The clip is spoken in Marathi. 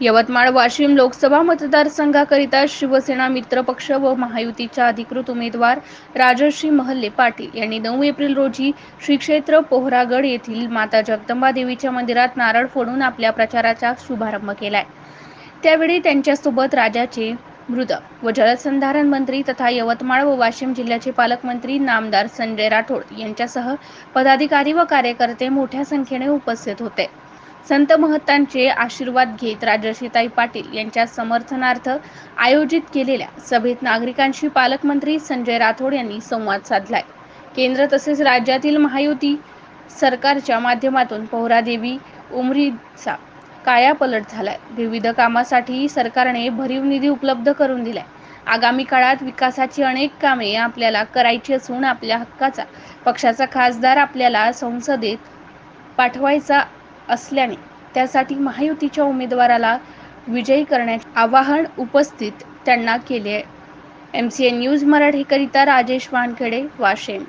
यवतमाळ वाशिम लोकसभा मतदारसंघाकरिता शिवसेना मित्र पक्ष व महायुतीच्या अधिकृत उमेदवार राजश्री महल्ले पाटील यांनी नऊ एप्रिल रोजी श्री क्षेत्र पोहरागड येथील माता जगदंबा देवीच्या मंदिरात नारळ फोडून आपल्या प्रचाराचा शुभारंभ केलाय. त्यावेळी त्यांच्यासोबत राजाचे मृद व जलसंधारण मंत्री तथा यवतमाळ व वाशिम जिल्ह्याचे पालकमंत्री नामदार संजय राठोड यांच्यासह पदाधिकारी व कार्यकर्ते मोठ्या संख्येने उपस्थित होते. संत महतांचे आशीर्वाद घेत राजर्षीताई पाटील यांच्या समर्थनार्थ आयोजित केलेल्या सभेत नागरिकांशी पालकमंत्री संजय राठोड यांनी संवाद साधलाय. केंद्र तसेच राज्यातील महायुती सरकारच्या माध्यमातून पोहरादेवी उमरीचा कायापलट झालाय. विविध कामासाठी सरकारने भरीव निधी उपलब्ध करून दिलाय. आगामी काळात विकासाची अनेक कामे आपल्याला करायची असून आपल्या हक्काचा पक्षाचा खासदार आपल्याला संसदेत पाठवायचा असल्याने त्यासाठी महायुतीच्या उमेदवाराला विजयी करण्याचे आवाहन उपस्थित त्यांना केले एम सी एन न्यूज मराठीकरिता राजेश वानखेडे वाशिम.